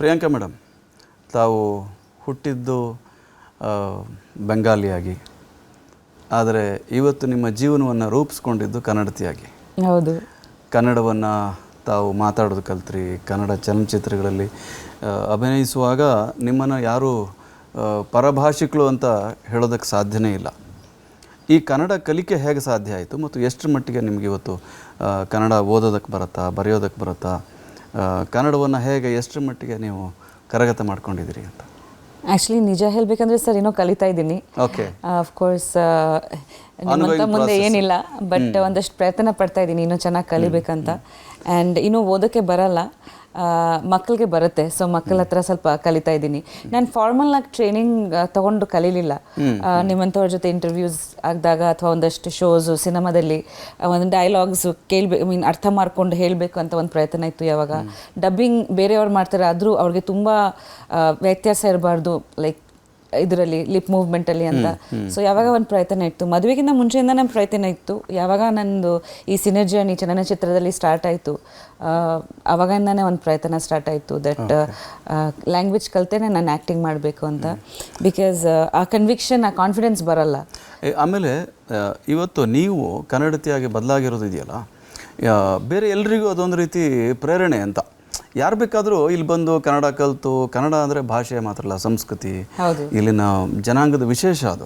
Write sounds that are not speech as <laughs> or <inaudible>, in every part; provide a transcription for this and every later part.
Priyanka madam ತಾವು ಹುಟ್ಟಿದ್ದು ಬೆಂಗಾಲಿಯಾಗಿ. ಆದರೆ ಇವತ್ತು ನಿಮ್ಮ ಜೀವನವನ್ನು ರೂಪಿಸ್ಕೊಂಡಿದ್ದು ಕನ್ನಡತಿಯಾಗಿ. ಹೌದು. ಕನ್ನಡವನ್ನು ತಾವು ಮಾತಾಡೋದು ಕಲ್ತ್ರಿ ಕನ್ನಡ ಚಲನಚಿತ್ರಗಳಲ್ಲಿ ಅಭಿನಯಿಸುವಾಗ ನಿಮ್ಮನ್ನು ಯಾರೂ ಪರಭಾಷಿಕಳು ಅಂತ ಹೇಳೋದಕ್ಕೆ ಸಾಧ್ಯನೇ ಇಲ್ಲ. ಈ ಕನ್ನಡ ಕಲಿಕೆ ಹೇಗೆ ಸಾಧ್ಯ ಆಯಿತು ಮತ್ತು ಎಷ್ಟರ ಮಟ್ಟಿಗೆ ನಿಮಗೆ ಇವತ್ತು ಕನ್ನಡ ಓದೋದಕ್ಕೆ ಬರುತ್ತಾ ಬರೆಯೋದಕ್ಕೆ ಬರುತ್ತಾ ಕನ್ನಡವನ್ನು ಹೇಗೆ ಎಷ್ಟರ ಮಟ್ಟಿಗೆ ನೀವು ಕರಗತ ಮಾಡ್ಕೊಂಡಿದ್ದೀರಿ ಅಂತ? ಆ್ಯಕ್ಚುಲಿ ನಿಜ ಹೇಳ್ಬೇಕಂದ್ರೆ ಸರ್ ಏನೋ ಕಲಿತಾ ಇದ್ದೀನಿ. ಓಕೆ ಕೋರ್ಸ್ ನಿಮ್ಮಂಥ ಮುಂದೆ ಏನಿಲ್ಲ ಬಟ್ ಒಂದಷ್ಟು ಪ್ರಯತ್ನ ಪಡ್ತಾ ಇದ್ದೀನಿ ಇನ್ನೂ ಚೆನ್ನಾಗಿ ಕಲಿಬೇಕಂತ. ಆ್ಯಂಡ್ ಇನ್ನೂ ಓದೋಕ್ಕೆ ಬರಲ್ಲ. ಮಕ್ಕಳಿಗೆ ಬರುತ್ತೆ. ಸೊ ಮಕ್ಕಳ ಹತ್ರ ಸ್ವಲ್ಪ ಕಲಿತಾ ಇದ್ದೀನಿ. ನಾನು ಫಾರ್ಮಲ್ ಆಗಿ ಟ್ರೈನಿಂಗ್ ತಗೊಂಡು ಕಲೀಲಿಲ್ಲ. ನಿಮ್ಮಂಥವ್ರ ಜೊತೆ ಇಂಟರ್ವ್ಯೂಸ್ ಆಗಿದಾಗ ಅಥವಾ ಒಂದಷ್ಟು ಶೋಸು ಸಿನಿಮಾದಲ್ಲಿ ಒಂದು ಡೈಲಾಗ್ಸ್ ಕೇಳಬೇಕು ಮೀನ್ ಅರ್ಥ ಮಾಡ್ಕೊಂಡು ಹೇಳಬೇಕು ಅಂತ ಒಂದು ಪ್ರಯತ್ನ ಇತ್ತು ಯಾವಾಗ. ಡಬ್ಬಿಂಗ್ ಬೇರೆಯವ್ರು ಮಾಡ್ತಾರೆ ಆದರೂ ಅವ್ರಿಗೆ ತುಂಬ ವ್ಯತ್ಯಾಸ ಇರಬಾರ್ದು. ಲೈಕ್ ಇದರಲ್ಲಿ ಲಿಪ್ ಮೂವ್ಮೆಂಟಲ್ಲಿ ಅಂತ. ಸೊ ಯಾವಾಗ ಒಂದು ಪ್ರಯತ್ನ ಇತ್ತು? ಮದುವೆಗಿಂತ ಮುಂಚೆಯಿಂದ ನನ್ನ ಪ್ರಯತ್ನ ಇತ್ತು. ಯಾವಾಗ ನಂದು ಈ ಸಿನಿಮಾ ಈ ಚಲನಚಿತ್ರದಲ್ಲಿ ಸ್ಟಾರ್ಟ್ ಆಯಿತು ಅವಾಗಿಂದನೇ ಒಂದು ಪ್ರಯತ್ನ ಸ್ಟಾರ್ಟ್ ಆಯಿತು ದಟ್ ಲ್ಯಾಂಗ್ವೇಜ್ ಕಲ್ತೇನೆ ನಾನು ಆ್ಯಕ್ಟಿಂಗ್ ಮಾಡಬೇಕು ಅಂತ. ಬಿಕಾಸ್ ಆ ಕನ್ವಿಕ್ಷನ್ ಆ ಕಾನ್ಫಿಡೆನ್ಸ್ ಬರಲ್ಲ. ಆಮೇಲೆ ಇವತ್ತು ನೀವು ಕನ್ನಡತಿಯಾಗಿ ಬದಲಾಗಿರೋದು ಇದೆಯಲ್ಲ? ಬೇರೆ ಎಲ್ರಿಗೂ ಅದೊಂದು ರೀತಿ ಪ್ರೇರಣೆ ಅಂತ. ಯಾರು ಬೇಕಾದರೂ ಇಲ್ಲಿ ಬಂದು ಕನ್ನಡ ಕಲಿತು ಕನ್ನಡ ಅಂದರೆ ಭಾಷೆ ಮಾತ್ರ ಅಲ್ಲ ಸಂಸ್ಕೃತಿ. ಇಲ್ಲಿನ ಜನಾಂಗದ ವಿಶೇಷ ಅದು.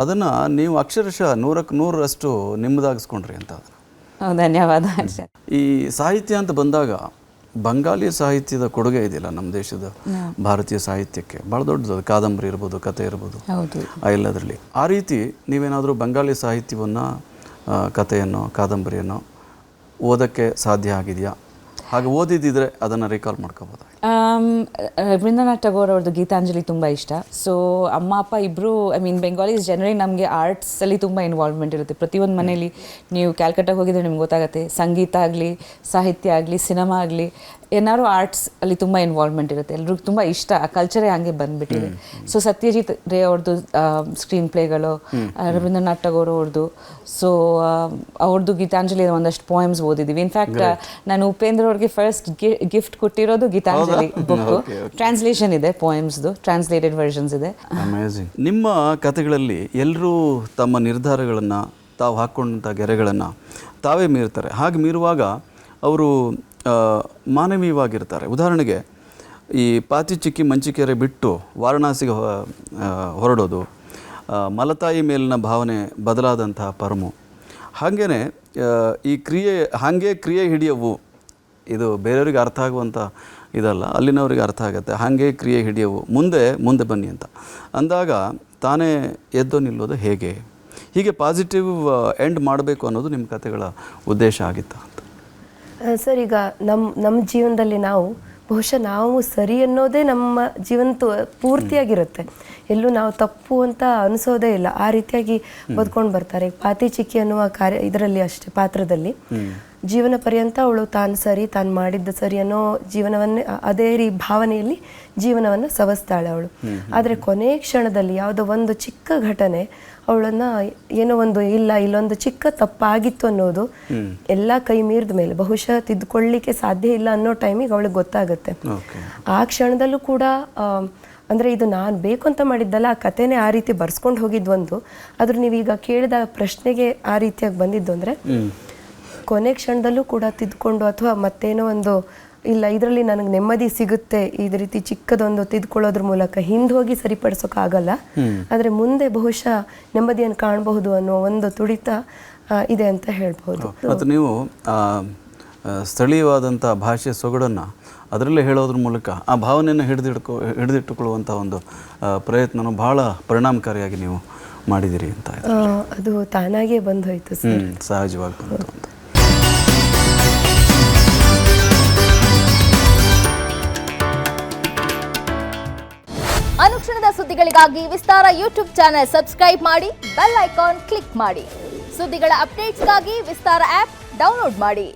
ಅದನ್ನು ನೀವು ಅಕ್ಷರಶಃ ನೂರಕ್ಕೆ ನೂರರಷ್ಟು ನಿಮ್ಮದಾಗಿಸ್ಕೊಂಡ್ರಿ ಅಂತ. ಧನ್ಯವಾದ. ಈ ಸಾಹಿತ್ಯ ಅಂತ ಬಂದಾಗ ಬಂಗಾಲಿ ಸಾಹಿತ್ಯದ ಕೊಡುಗೆ ಇದೆಯಲ್ಲ ನಮ್ಮ ದೇಶದ ಭಾರತೀಯ ಸಾಹಿತ್ಯಕ್ಕೆ. ಭಾಳ ದೊಡ್ಡದು. ಕಾದಂಬರಿ ಇರ್ಬೋದು ಕತೆ ಇರ್ಬೋದು. ಆ ಎಲ್ಲದರಲ್ಲಿ. ಆ ರೀತಿ ನೀವೇನಾದರೂ ಬಂಗಾಳಿ ಸಾಹಿತ್ಯವನ್ನು ಕಥೆಯನ್ನು ಕಾದಂಬರಿಯನ್ನು ಓದೋಕ್ಕೆ ಸಾಧ್ಯ ಆಗಿದೆಯಾ? ಹಾಗೆ ಓದಿದ್ದಿದ್ರೆ ಅದನ್ನು ರಿಕಾಲ್ ಮಾಡ್ಕೋಬೋದಾ. ರವೀಂದ್ರನಾಥ್ ಟಗೋರ್ ಅವ್ರದ್ದು ಗೀತಾಂಜಲಿ ತುಂಬ ಇಷ್ಟ. ಸೊ ಅಮ್ಮ ಅಪ್ಪ ಇಬ್ಬರು ಐ ಮೀನ್ ಬೆಂಗಾಲೀಸ್ ಜನರಲಿ ನಮಗೆ ಆರ್ಟ್ಸಲ್ಲಿ ತುಂಬ ಇನ್ವಾಲ್ವ್ಮೆಂಟ್ ಇರುತ್ತೆ. ಪ್ರತಿಯೊಂದು ಮನೇಲಿ ನೀವು ಕ್ಯಾಲ್ಕಟಾಗೆ ಹೋಗಿದ್ರೆ ನಿಮ್ಗೆ ಗೊತ್ತಾಗುತ್ತೆ. ಸಂಗೀತ ಆಗಲಿ ಸಾಹಿತ್ಯ ಆಗಲಿ ಸಿನಿಮಾ ಆಗಲಿ ಏನಾದ್ರು ಆರ್ಟ್ಸ್ ಅಲ್ಲಿ ತುಂಬ ಇನ್ವಾಲ್ವ್ಮೆಂಟ್ ಇರುತ್ತೆ. ಎಲ್ರಿಗೂ ತುಂಬ ಇಷ್ಟ. ಆ ಕಲ್ಚರೇ ಹಂಗೆ ಬಂದ್ಬಿಟ್ಟಿದೆ. ಸೊ ಸತ್ಯಜಿತ್ ರೇ ಅವ್ರದ್ದು ಸ್ಕ್ರೀನ್ ಪ್ಲೇಗಳು ರವೀಂದ್ರನಾಥ್ ಟಗೋರ್ ಅವ್ರದ್ದು. ಸೊ ಅವ್ರದ್ದು ಗೀತಾಂಜಲಿ ಒಂದಷ್ಟು ಪೋಯಮ್ಸ್ ಓದಿದ್ದೀವಿ ಇನ್ಫ್ಯಾಕ್ಟ್ ನಾನು ಉಪೇಂದ್ರ ಅವ್ರಿಗೆ ಫಸ್ಟ್ ಗಿಫ್ಟ್ ಕೊಟ್ಟಿರೋದು ಗೀತಾಂಜಲಿ. ಬುಕ್ ಟ್ರಾನ್ಸ್ಲೇಷನ್ <laughs> ಇದೆ ಪೋಯಮ್ಸ್ದು ಟ್ರಾನ್ಸ್ಲೇಟೆಡ್ ವರ್ಷನ್ಸ್ ಇದೆ. ಅಮೇಝಿಂಗ್ ನಿಮ್ಮ ಕಥೆಗಳಲ್ಲಿ ಎಲ್ಲರೂ ತಮ್ಮ ನಿರ್ಧಾರಗಳನ್ನು ತಾವು ಹಾಕ್ಕೊಂಡಂಥ ಗೆರೆಗಳನ್ನು ತಾವೇ ಮೀರ್ತಾರೆ. ಹಾಗೆ ಮೀರುವಾಗ ಅವರು ಮಾನವೀಯವಾಗಿರ್ತಾರೆ. ಉದಾಹರಣೆಗೆ ಈ ಪಾತಿ ಚಿಕ್ಕಿ ಮಂಚಿಕೆರೆ ಬಿಟ್ಟು ವಾರಣಾಸಿಗೆ ಹೊರಡೋದು ಮಲತಾಯಿ ಮೇಲಿನ ಭಾವನೆ ಬದಲಾದಂತಹ ಪರಮು. ಹಾಗೇ ಈ ಕ್ರಿಯೆ ಹಾಗೆ ಕ್ರಿಯೆ ಹಿಡಿಯವು ಇದು ಬೇರೆಯವ್ರಿಗೆ ಅರ್ಥ ಆಗುವಂಥ ಇದಲ್ಲ ಅಲ್ಲಿನವರಿಗೆ ಅರ್ಥ ಆಗುತ್ತೆ. ಹಾಗೆ ಕ್ರಿಯೆ ಹಿಡಿಯವು. ಮುಂದೆ ಮುಂದೆ ಬನ್ನಿ ಅಂತ. ಅಂದಾಗ ತಾನೇ ಎದ್ದು ನಿಲ್ಲೋದು ಹೇಗೆ? ಹೀಗೆ ಪಾಸಿಟಿವ್ ಎಂಡ್ ಮಾಡಬೇಕು ಅನ್ನೋದು ನಿಮ್ಮ ಕಥೆಗಳ ಉದ್ದೇಶ ಆಗಿತ್ತು ಅಂತ. ಸರ್ ಈಗ ನಮ್ಮ ನಮ್ಮ ಜೀವನದಲ್ಲಿ ನಾವು ಬಹುಶಃ ನಾವು ಸರಿ ಅನ್ನೋದೇ ನಮ್ಮ ಜೀವನ ಪೂರ್ತಿಯಾಗಿರುತ್ತೆ. ಎಲ್ಲೂ ನಾವು ತಪ್ಪು ಅಂತ ಅನಿಸೋದೇ ಇಲ್ಲ. ಆ ರೀತಿಯಾಗಿ ಬದ್ಕೊಂಡು ಬರ್ತಾರೆ. ಪಾತಿ ಚಿಕ್ಕಿ ಅನ್ನುವ ಕಾರ್ಯ ಇದರಲ್ಲಿ ಅಷ್ಟೇ ಪಾತ್ರದಲ್ಲಿ. ಜೀವನ ಪರ್ಯಂತ ಅವಳು ತಾನು ಸರಿ ತಾನು ಮಾಡಿದ್ದ ಸರಿ ಅನ್ನೋ ಜೀವನವನ್ನೇ ಅದೇ ರೀ ಭಾವನೆಯಲ್ಲಿ ಜೀವನವನ್ನು ಸವಸ್ತಾಳೆ ಅವಳು. ಆದರೆ ಕೊನೆ ಕ್ಷಣದಲ್ಲಿ ಯಾವುದೋ ಒಂದು ಚಿಕ್ಕ ಘಟನೆ ಅವಳನ್ನ ಏನೋ ಒಂದು ಇಲ್ಲ ಇಲ್ಲೊಂದು ಚಿಕ್ಕ ತಪ್ಪಾಗಿತ್ತು ಅನ್ನೋದು ಎಲ್ಲ ಕೈ ಮೀರಿದ ಮೇಲೆ ಬಹುಶಃ ತಿದ್ದುಕೊಳ್ಳಿಕ್ಕೆ ಸಾಧ್ಯ ಇಲ್ಲ ಅನ್ನೋ ಟೈಮಿಗೆ ಅವಳಿಗೆ ಗೊತ್ತಾಗುತ್ತೆ. ಆ ಕ್ಷಣದಲ್ಲೂ ಕೂಡ ಅಂದ್ರೆ ಇದು ನಾನು ಬೇಕು ಅಂತ ಮಾಡಿದ್ದಲ್ಲ ಆ ಕಥೆನೇ ಆ ರೀತಿ ಬರ್ಸ್ಕೊಂಡು ಹೋಗಿದ್ದು ಒಂದು ಆದರೂ ನೀವೀಗ ಕೇಳಿದ ಪ್ರಶ್ನೆಗೆ ಆ ರೀತಿಯಾಗಿ ಬಂದಿದ್ದು ಅಂದ್ರೆ ಕೊನೆ ಕ್ಷಣದಲ್ಲೂ ಕೂಡ ತಿದ್ಕೊಂಡು ಅಥವಾ ಮತ್ತೇನೋ ಒಂದು ಇಲ್ಲ ಇದರಲ್ಲಿ ನನಗೆ ನೆಮ್ಮದಿ ಸಿಗುತ್ತೆ ಇದ ರೀತಿ ಚಿಕ್ಕದೊಂದು ತಿದ್ಕೊಳ್ಳೋದ್ರ ಮೂಲಕ ಹಿಂದೆ ಹೋಗಿ ಸರಿಪಡಿಸೋಕ್ಕಾಗಲ್ಲ ಆದರೆ ಮುಂದೆ ಬಹುಶಃ ನೆಮ್ಮದಿಯನ್ನು ಕಾಣಬಹುದು ಅನ್ನೋ ಒಂದು ತುಡಿತ ಇದೆ ಅಂತ ಹೇಳ್ಬೋದು ಮತ್ತು ನೀವು ಸ್ಥಳೀಯವಾದಂಥ ಭಾಷೆ ಸೊಗಡನ್ನು ಅದರಲ್ಲೇ ಹೇಳೋದ್ರ ಮೂಲಕ ಆ ಭಾವನೆಯನ್ನು ಹಿಡಿದಿಟ್ಕೊ ಹಿಡಿದಿಟ್ಟುಕೊಳ್ಳುವಂಥ ಒಂದು ಪ್ರಯತ್ನನೂ ಭಾಳ ಪರಿಣಾಮಕಾರಿಯಾಗಿ ನೀವು ಮಾಡಿದಿರಿ ಅಂತ ಅದು ತಾನಾಗೇ ಬಂದು ಹೋಯ್ತು ಸಹಜವಾಗಿ ಬಂತು. ಅನುಕ್ಷಣದ ಸುದ್ದಿಗಳಿಗಾಗಿ ವಿಸ್ತಾರ ಯೂಟ್ಯೂಬ್ ಚಾನೆಲ್ ಸಬ್ಸ್ಕ್ರೈಬ್ ಮಾಡಿ, ಬೆಲ್ ಐಕಾನ್ ಕ್ಲಿಕ್ ಮಾಡಿ. ಸುದ್ದಿಗಳ ಅಪ್ಡೇಟ್ಸ್ಗಾಗಿ ವಿಸ್ತಾರ ಆಪ್ ಡೌನ್ಲೋಡ್ ಮಾಡಿ.